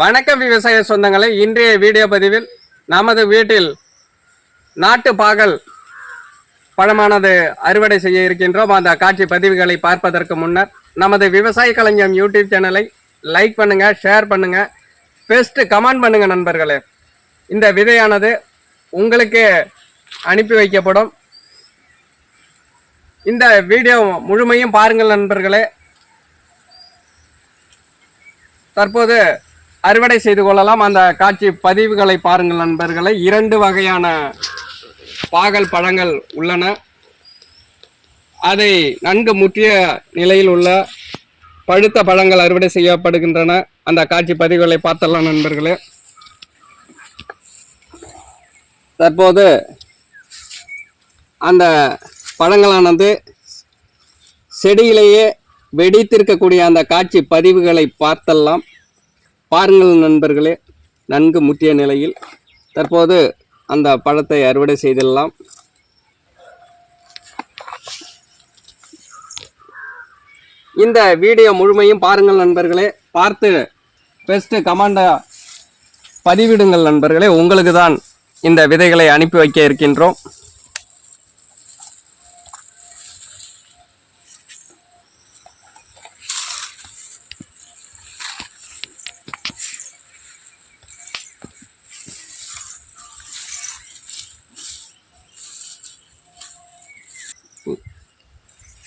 வணக்கம் விவசாய சொந்தங்களை இன்றைய வீடியோ பதிவில் நமது வீட்டில் நாட்டு பாகல் பழமானது அறுவடை செய்ய இருக்கின்றோம். அந்த காட்சி பதிவுகளை பார்ப்பதற்கு முன்னர் நமது விவசாய கலைஞம் யூடியூப் சேனலை லைக் பண்ணுங்க ஷேர் பண்ணுங்க பெஸ்ட் கமெண்ட் பண்ணுங்க நண்பர்களே. இந்த விதையானது உங்களுக்கு அனுப்பி வைக்கப்படும். இந்த வீடியோ முழுமையும் பாருங்கள் நண்பர்களே. தற்போது அறுவடை செய்து கொள்ளலாம். அந்த காட்சி பதிவுகளை பாருங்கள் நண்பர்களே. இரண்டு வகையான பாகல் பழங்கள் உள்ளன. அதை நன்கு முற்றிய நிலையில் உள்ள பழுத்த பழங்கள் அறுவடை செய்யப்படுகின்றன. அந்த காட்சி பதிவுகளை பார்த்தலாம் நண்பர்களே. தற்போது அந்த பழங்களானது செடியிலேயே வெடித்திருக்கக்கூடிய அந்த காட்சி பதிவுகளை பார்த்தெல்லாம் பாருங்கள் நண்பர்களே நன்கு முற்றிய நிலையில் தற்போது அந்த பழத்தை அறுவடை செய்திடலாம் இந்த வீடியோ முழுமையும் பாருங்கள் நண்பர்களே பார்த்து பெஸ்ட்டு கமாண்டா பதிவிடுங்கள் நண்பர்களே உங்களுக்கு தான் இந்த விதைகளை அனுப்பி வைக்க இருக்கின்றோம்.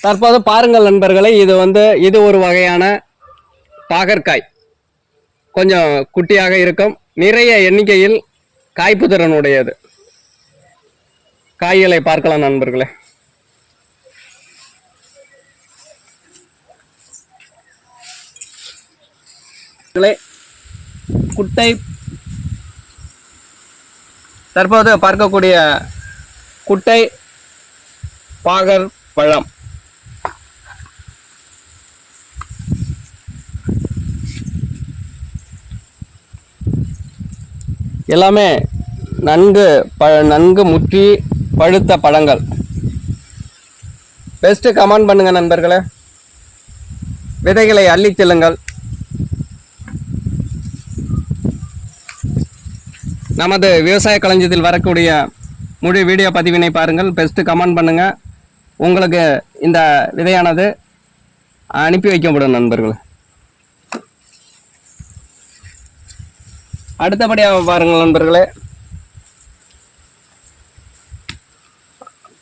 தற்போது பாருங்கள் நண்பர்களே இது வந்து இது ஒரு வகையான பாகற்காய். கொஞ்சம் குட்டியாக இருக்கும். நிறைய எண்ணிக்கையில் காய்ப்பு திறனுடையது காய்களை பார்க்கலாம் நண்பர்களே. நண்பர்களே, குட்டை. தற்போது பார்க்கக்கூடிய குட்டை பாகர் பழம் எல்லாமே நன்கு ப நன்கு முற்றி பழுத்த பழங்கள். பெஸ்ட்டு கமெண்ட் பண்ணுங்கள் நண்பர்களே. விதைகளை அள்ளி செல்லுங்கள். நமது விவசாய களஞ்சியத்தில் வரக்கூடிய முழு வீடியோ பதிவினை பாருங்கள். பெஸ்ட்டு கமெண்ட் பண்ணுங்கள் உங்களுக்கு இந்த விதையானது அனுப்பி வைக்கப்படும் நண்பர்கள். அடுத்தபடியாக பாருங்கள் நண்பர்களே.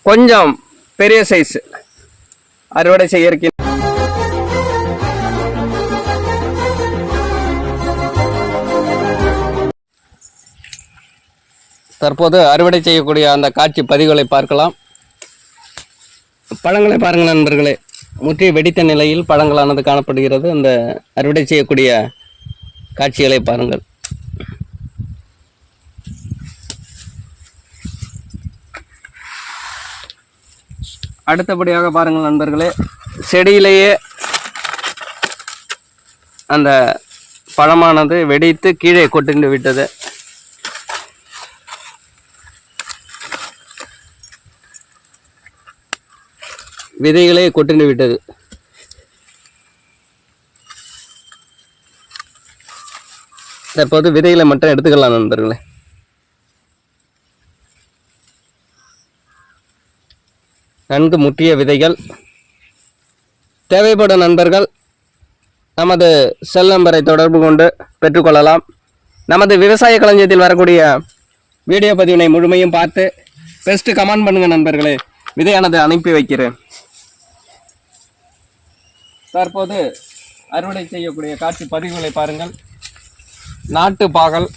கொஞ்சம் பெரிய சைஸ் அறுவடை செய்ய தற்போது அறுவடை செய்யக்கூடிய அந்த காட்சி பதிவுகளை பார்க்கலாம். பழங்களை பாருங்கள் நண்பர்களே. முற்றி வெடித்த நிலையில் பழங்களானது காணப்படுகிறது. அந்த அறுவடை செய்யக்கூடிய காட்சிகளை பாருங்கள். அடுத்தபடியாக பாருங்கள் நண்பர்களே செடியிலேயே அந்த பழமானது வெடித்து கீழே கொட்டுண்டு விட்டது. விதைகளே கொட்டுண்டு விட்டது. தற்போது விதைகளை மட்டும் எடுத்துக்கலாம் நண்பர்களே. நன்கு முற்றிய விதைகள். தேவைப்படும் நண்பர்கள் நமது செல் நம்பரை தொடர்பு கொண்டு பெற்றுக்கொள்ளலாம். நமது விவசாய களஞ்சியத்தில் வரக்கூடிய வீடியோ பதிவினை முழுமையும் பார்த்து பெஸ்ட்டு கமெண்ட் பண்ணுங்கள் நண்பர்களே. விதையானது அனுப்பி வைக்கிறேன். தற்போது அறுவடை செய்யக்கூடிய காட்சி பதிவுகளை பாருங்கள். நாட்டு பாகல்.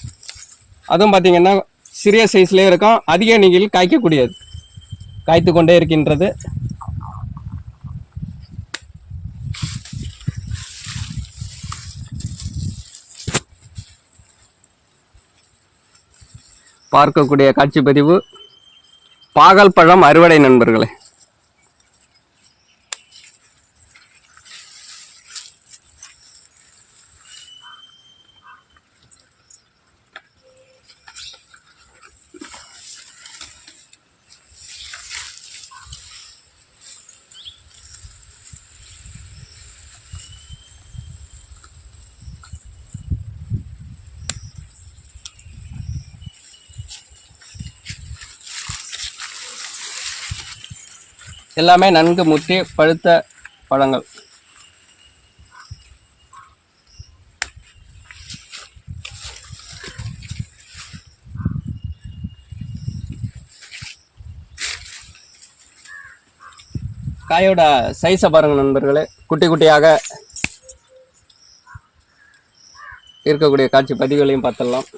அதுவும் பார்த்திங்கன்னா சிறிய சைஸ்லேயே இருக்கும். அதிக எண்ணிக்கையில் காய்க்கக்கூடியது. காய்த்து கொண்டே இருக்கின்றது. பார்க்கக்கூடிய காட்சி பதிவு பாகல் பழம் அறுவடை நண்பர்களே. எல்லாமே நன்கு முத்தி பழுத்த பழங்கள். காயோட சைஸை பாருங்கள் நண்பர்களே. குட்டி குட்டியாக இருக்கக்கூடிய காட்சி பதிவுகளையும் பார்த்துடலாம்.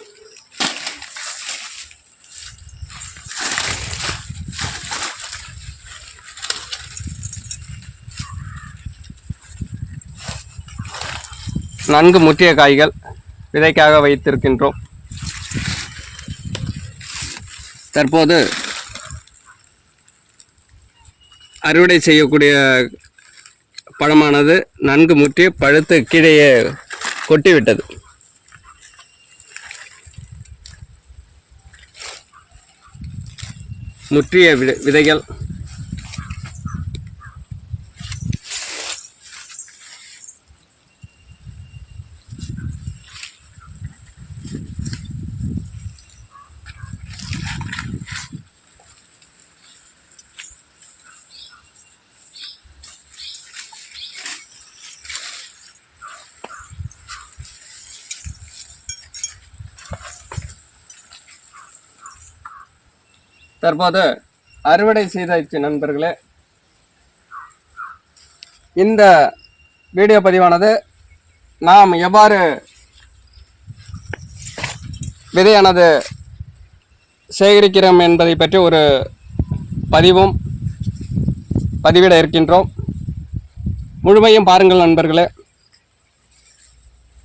நன்கு முற்றிய காய்கள் விதைக்காக வைத்திருக்கின்றோம். தற்போது அறுவடை செய்யக்கூடிய பழமானது நன்கு முற்றி பழுத்து கீழே கொட்டிவிட்டது. முற்றிய விதை- விதைகள் தற்போது அறுவடை செய்தாச்சு நண்பர்களே. இந்த வீடியோ பதிவானது நாம் எவ்வாறு விதையானது சேகரிக்கிறோம் என்பதை பற்றி ஒரு பதிவும் பதிவிட இருக்கின்றோம். முழுமையும் பாருங்கள் நண்பர்களே.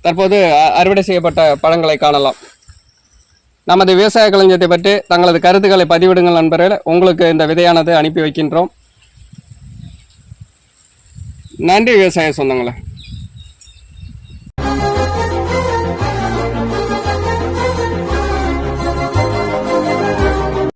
தற்போது அ- அறுவடை செய்யப்பட்ட பழங்களை காணலாம். நமது விவசாய களஞ்சியத்தை பற்றி தங்களது கருத்துக்களை பதிவிடுங்கள் நண்பர்கள். உங்களுக்கு இந்த விதையானது அனுப்பி வைக்கின்றோம். நன்றி விவசாய சொந்தங்களே.